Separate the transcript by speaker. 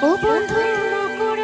Speaker 1: ও বন্ধু মকর